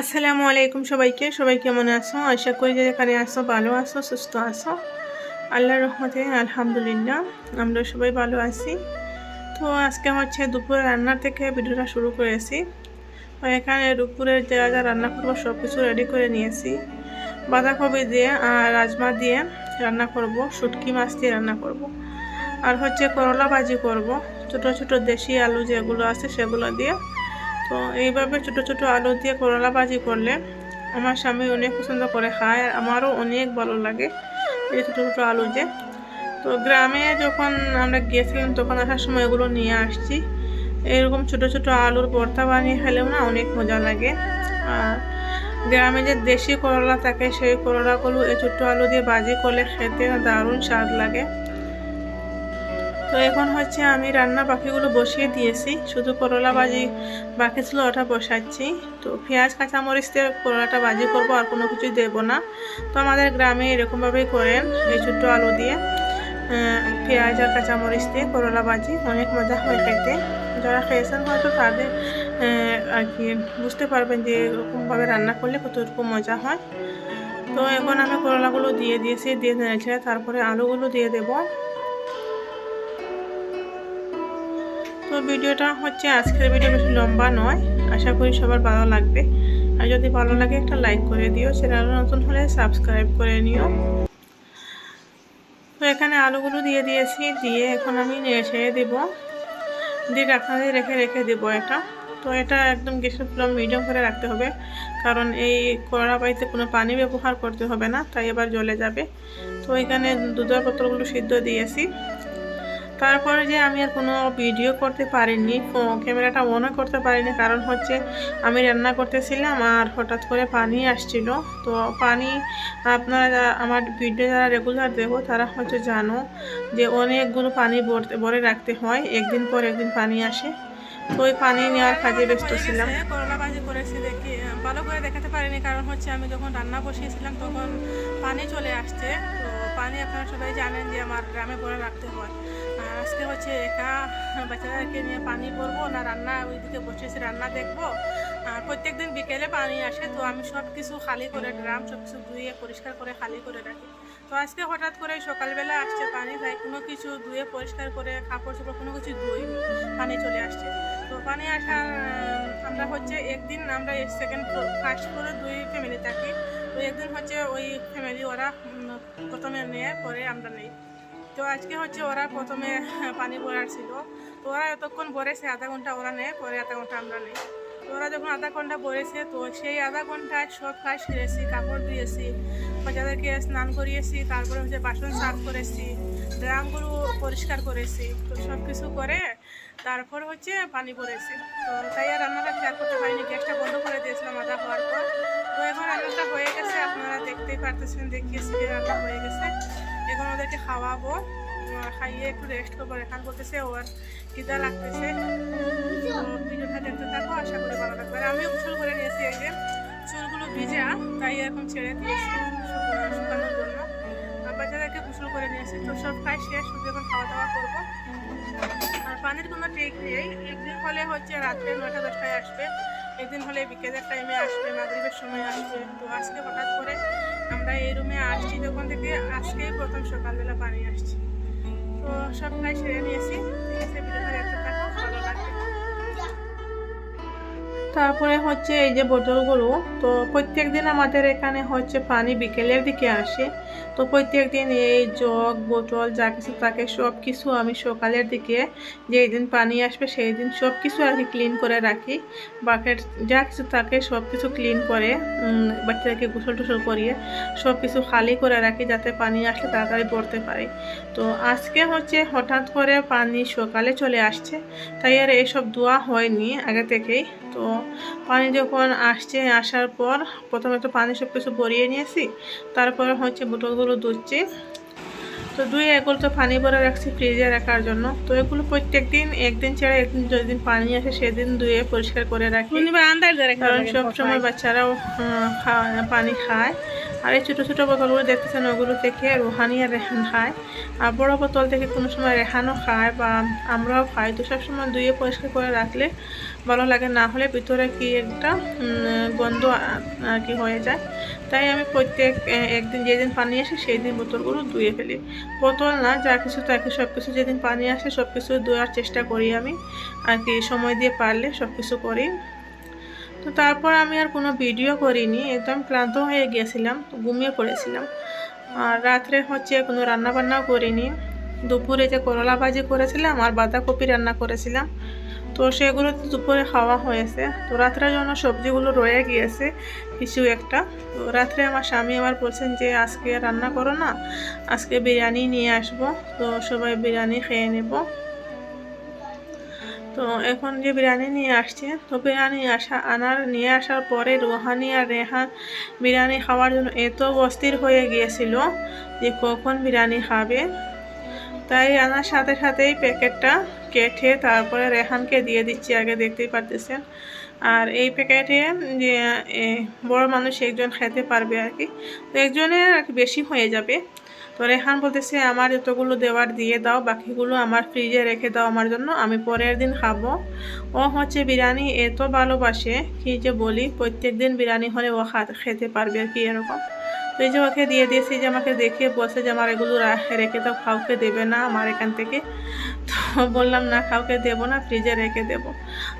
আসসালামু আলাইকুম সবাইকে। সবাই কেমন আছো? আশা করি যে যেখানে আসো ভালো আসো সুস্থ আসো আল্লাহর রহমতে, আলহামদুলিল্লাহ আমরা সবাই ভালো আছি। তো আজকে হচ্ছে দুপুরে রান্নার থেকে ভিডিওটা শুরু করেছি। এখানে দুপুরের যা যা রান্না করব সব কিছু রেডি করে নিয়েছি। বাঁধাকপি দিয়ে আর রাজমা দিয়ে রান্না করব, শুটকি মাছ দিয়ে রান্না করব। আর হচ্ছে করলা ভাজি করব, ছোট ছোট দেশি আলু যেগুলো আছে সেগুলো দিয়ে। তো এইভাবে ছোট ছোট আলু দিয়ে করলা ভাজি করলে আমার স্বামী অনেক পছন্দ করে খায় আর আমারও অনেক ভালো লাগে এই ছোটো ছোটো আলু যে তো গ্রামে যখন আমরা গিয়েছিলাম, তখন আসার সময় এগুলো নিয়ে আসছি। এরকম ছোট ছোট আলুর ভর্তা বানিয়ে খেলেও না অনেক মজা লাগে। আর গ্রামে যে দেশি করলা থাকে, সেই করলাগুলো এই ছোট্ট আলু দিয়ে ভাজি করলে খেতে দারুণ স্বাদ লাগে। তো এখন হচ্ছে আমি রান্না বাকিগুলো বসিয়ে দিয়েছি। শুধু করলা ভাজি বাকি ছিল, ওটা বসাচ্ছি। তো পেঁয়াজ, কাঁচামরিচ দিয়ে করলাটা ভাজি করব, আর কোনো কিছু দেবো না। তো আমাদের গ্রামে এরকমভাবেই করেন এই ছোট্ট আলু দিয়ে। পেঁয়াজ আর কাঁচামরিচ দিয়ে করলা ভাজি, অনেক মজা হয় খেতে। যারা খেয়েছেন হয়তো তাদের আর কি বুঝতে পারবেন যে এরকমভাবে রান্না করলে কতটুকু মজা হয়। তো এখন আমি করলাগুলো দিয়ে দিয়েছি, দিয়ে নিয়েছে তারপরে আলুগুলো দিয়ে দেবো। ভিডিওটা হচ্ছে আজকের ভিডিও বেশি লম্বা নয়। আশা করি সবার ভালো লাগবে। আর যদি ভালো লাগে একটা লাইক করে দিও, চ্যানেল নতুন হলে সাবস্ক্রাইব করে নিও। তো এখানে আলুগুলো দিয়ে দিয়েছি, দিয়ে এখন আমি নেড়ে দেবো। দিয়ে ঢাকনা দিয়ে রেখে রেখে দেবো এটা। তো এটা একদম গ্যাসের ফ্লেম মিডিয়াম করে রাখতে হবে। কারণ এই কড়া বাড়িতে কোনো পানি ব্যবহার করতে হবে না, তাই এবার জ্বলে যাবে। তো এখানে দুধের বোতলগুলো সিদ্ধ দিয়েছি। তারপরে যে আমি আর কোনো ভিডিও করতে পারিনি ক্যামেরাটা অনও করতে পারিনি, কারণ হচ্ছে আমি রান্না করতেছিলাম আর হঠাৎ করে পানি আসছিল। তো পানি আপনারা আমার ভিডিও যারা রেগুলার দেবো তারা হয়তো জানো যে অনেকগুলো পানি ভরে রাখতে হয়, একদিন পর একদিন পানি আসে। তো ওই পানি নেওয়ার কাজে ব্যস্ত ছিলাম। করলা ভাজি করেছি দেখি। ভালো করে দেখাতে পারিনি, কারণ হচ্ছে আমি যখন রান্না বসিয়েছিলাম তখন পানি চলে আসছে। তো পানি আপনারা সবাই জানেন যে আমার গ্রামে ভরে রাখতে হয়। আজকে হচ্ছে একা বাচ্চাদেরকে নিয়ে পানি ভরবো, না রান্না ওইদিকে বসেছি রান্না দেখব। আর প্রত্যেক দিন বিকেলে পানি আসে, তো আমি সব কিছু খালি করে ড্রাম সব কিছু ধুয়ে, পরিষ্কার করে খালি করে রাখি। তো আজকে হঠাৎ করে সকালবেলা আসছে পানি, তাই কোনো কিছু ধুয়ে, পরিষ্কার করে, কাপড় চোপড় কোনো কিছু ধুই পানি চলে আসছে। তো পানি আসার আমরা হচ্ছে একদিন আমরা সেকেন্ড ফার্স্ট ফ্লোরে দুই ফ্যামিলি থাকি। তো একদিন হচ্ছে ওই ফ্যামিলি ওরা প্রথমে নেয় পরে আমরা নেই। তো আজকে হচ্ছে ওরা প্রথমে পানি ভরার ছিল তো ওরা এতক্ষণ ভরেছে আধা ঘণ্টা ওরা নেয়, পরে আধা ঘণ্টা আমরা নেই। তো ওরা যখন আধা ঘণ্টা ভরেছে তো সেই আধা ঘন্টায় সব কাজ সেরেছি, কাপড় ধুয়েছি, বাচ্চাদেরকে স্নান করিয়েছি, তারপরে হচ্ছে বাসন সাফ করেছি, ড্রামগুলো পরিষ্কার করেছি, তো সব কিছু করে তারপর হচ্ছে পানি ভরেছি তো তাই আর রান্নাটা খেয়াল করতে পারিনি, গ্যাসটা বন্ধ করে দিয়েছিলাম আধা হওয়ার পর তো এখন রান্নাটা হয়ে গেছে, আপনারা দেখতেই পারতেছেন দেখিয়েছি রান্না হয়ে গেছে। এখন ওদেরকে খাওয়াবো খাইয়ে একটু রেস্ট করব। রেখান করতেছে ওর খিদা লাগতেছে। ভিডিওটা দেখতে থাকো, আশা করি ভালো লাগবে। আর আমিও গোসল করে নিয়েছি এই যে, চুলগুলো ভিজা, তাই এখন ছেড়ে দিয়েছি শুকনো- শুকানোর জন্য। বাচ্চাদেরকে গোসল করে নিয়েছি। তো সব কাজ শেষ, শুধু এখন খাওয়া দাওয়া করব। আর পানির কোনো ঠিক নেই। একদিন হলে হচ্ছে রাত্রে নয়টা, দশটায় আসবে। একদিন হলে বিকেলের টাইমে আসবে, মাগরিবের সময় আসবে। তো আজকে হঠাৎ করে আমরা এই রুমে আসছি দোকান থেকে আজকেই প্রথম সকালবেলা পানি আসছি। তো সব কাজ সেরে নিয়েছি। ঠিক আছে তারপরে হচ্ছে এই যে বোতলগুলো, তো প্রত্যেক দিন আমাদের এখানে হচ্ছে পানি বিকেলের দিকে আসে। তো প্রত্যেক দিন এই জগ, বোতল, যা কিছু থাকে সব কিছু আমি সকালের দিকে যেই দিন পানি আসবে সেই দিন সব কিছু আর কি ক্লিন করে রাখি। বাকেট যা কিছু থাকে সব কিছু ক্লিন করে বাচ্চাদেরকে গোসল টুসল করিয়ে সব কিছু খালি করে রাখি যাতে পানি আসলে তাড়াতাড়ি পড়তে পারে। তো আজকে হচ্ছে হঠাৎ করে পানি সকালে চলে আসছে, তাই আর এইসব ধোয়া হয়নি আগে থেকেই। তো পানি যখন আসছে আসার পর প্রথমে তো পানি সব কিছু ভরিয়ে নিয়েছি তারপর হচ্ছে বোতলগুলো ধুচ্ছি। তো দুই এগুলো তো পানি ভরে রাখছি ফ্রিজে রাখার জন্য। তো এগুলো প্রত্যেক দিন একদিন ছাড়া একদিন যেদিন পানি আসে সেদিন ধুয়ে পরিষ্কার করে রাখি। কারণ সবসময় বাচ্চারাও পানি খায়। আর এই ছোটো ছোটো বোতলগুলো দেখতেছেন, ওগুলো থেকে রোহানি আর রেহান খায়। আর বড় বোতল থেকে কোনো সময় রেহানও খায় বা আমরাও খাই। তো সবসময় ধুয়ে পরিষ্কার করে রাখলে ভালো লাগে, না হলে ভিতরে কি একটা গন্ধ আর কি হয়ে যায়। তাই আমি প্রত্যেক একদিন যেদিন পানি আসে সেই দিন বোতলগুলো ধুয়ে ফেলি। বোতল না, যা কিছু তাকে সব কিছু যেদিন পানি আসে সব কিছু ধোয়ার চেষ্টা করি আমি। আর কি সময় দিয়ে পারলে সব কিছু করি। তো তারপর আমি আর কোনো ভিডিও করিনি, একদম ক্লান্ত হয়ে গিয়েছিলাম ঘুমিয়ে পড়েছিলাম। আর রাত্রে হচ্ছে কোনো রান্নাবান্নাও করিনি। দুপুরে যে করলা ভাজি করেছিলাম আর বাঁধাকপি রান্না করেছিলাম, তো সেগুলো তো দুপুরে খাওয়া হয়েছে। তো রাত্রের জন্য সবজিগুলো রয়ে গিয়েছে, কিছু একটা। তো রাত্রে আমার স্বামী আবার বলছেন যে, আজকে রান্না করো না, আজকে বিরিয়ানি নিয়ে আসব। তো সবাই বিরিয়ানি খেয়ে নেব। তো এখন যে বিরিয়ানি নিয়ে আসছে, তো বিরিয়ানি আসা, আনার নিয়ে আসার পরে রোহানি আর রেহান বিরিয়ানি খাওয়ার জন্য এত অস্থির হয়ে গিয়েছিল যে কখন বিরিয়ানি খাবে। তাই আনার সাথে সাথেই প্যাকেটটা কেটে তারপরে রেহানকে দিয়ে দিচ্ছি, আগে দেখতেই পারতেছেন। আর এই প্যাকেটে যে বড় মানুষ একজন খেতে পারবে আর কি। তো একজনের আর কি বেশি হয়ে যাবে। তো রেহান বলতেছে, আমার যতগুলো দেওয়ার দিয়ে দাও, বাকিগুলো আমার ফ্রিজে রেখে দাও আমার জন্য, আমি পরের দিন খাব। ও হচ্ছে, বিরিয়ানি এত ভালোবাসে, কি যে বলি, প্রত্যেক দিন বিরিয়ানি হলে ও খেতে পারবে আর কি এরকম। তো এই যে ওকে দিয়ে দিয়েছি, যে আমাকে দেখে বসে যে, আমার এগুলো রেখে দাও, কাউকে দেবে না আমার এখান থেকে। তো বললাম, না, কাউকে দেবো না ফ্রিজে রেখে দেবো।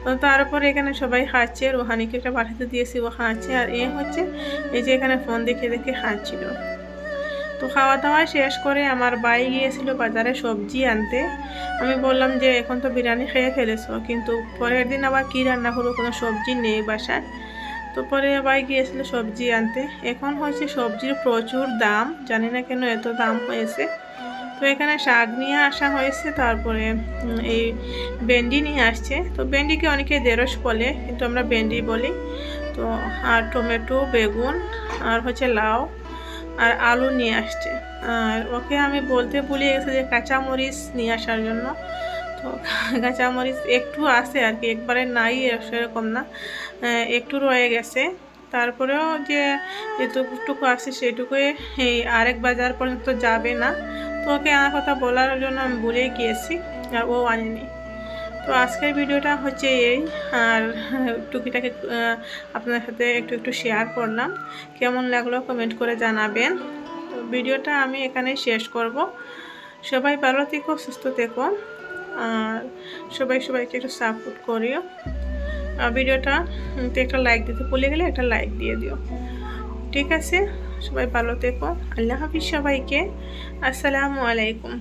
তো তারপর এখানে সবাই খাচ্ছে, রোহানিকে একটা পাঠাতে দিয়েছি, ও খাচ্ছে, আর এ হচ্ছে, এই যে এখানে ফোন দেখে দেখে খাচ্ছিল। তো খাওয়া দাওয়া শেষ করে আমার বাই গিয়েছিল বাজারে সবজি আনতে। আমি বললাম যে, এখন তো বিরিয়ানি খেয়ে ফেলেছো, কিন্তু পরের দিন আবার কী রান্না করব? কোনো সবজি নেই বাসায়। তো পরে বাই গিয়েছিল সবজি আনতে। এখন হয়েছে সবজির প্রচুর দাম, জানি না কেন এত দাম হয়েছে। তো এখানে শাক নিয়ে আসা হয়েছে, তারপরে এই ভেন্ডি নিয়ে আসছে। তো ভেন্ডিকে অনেকে দেরস বলে, কিন্তু আমরা ভেন্ডি বলি। তো আর টমেটো, বেগুন, আর হচ্ছে লাউ। আর আলু নিয়ে আসছে। আর ওকে আমি বলতে ভুলে গেছি যে কাঁচামরিচ নিয়ে আসার জন্য। তো কাঁচামরিচ একটু আছে আর কি, একবারে নাই, সেরকম না। একটু রয়ে গেছে। তারপরেও যে যেটুকু আছে সেটুকুই এই আরেক বাজার পর্যন্ত যাবে না। তো ওকে আমার কথা বলার জন্য আমি ভুলেই গিয়েছি, আর ও আনেনি। তো আজকের ভিডিওটা হচ্ছে এই। আর টুকিটাকে আহ, আপনাদের সাথে একটু একটু শেয়ার করলাম। কেমন লাগল কমেন্ট করে জানাবেন। ভিডিওটা আমি এখানেই শেষ করব। সবাই ভালো থেকো সুস্থ থেকো। আর সবাই সবাইকে একটু সাপোর্ট করিও। ভিডিওটা একটা লাইক দিতে ভুলে গেলে একটা লাইক দিয়ে দিও। ঠিক আছে? সবাই ভালো থেকো। আল্লাহ হাফিজ সবাইকে। আসসালামু আলাইকুম।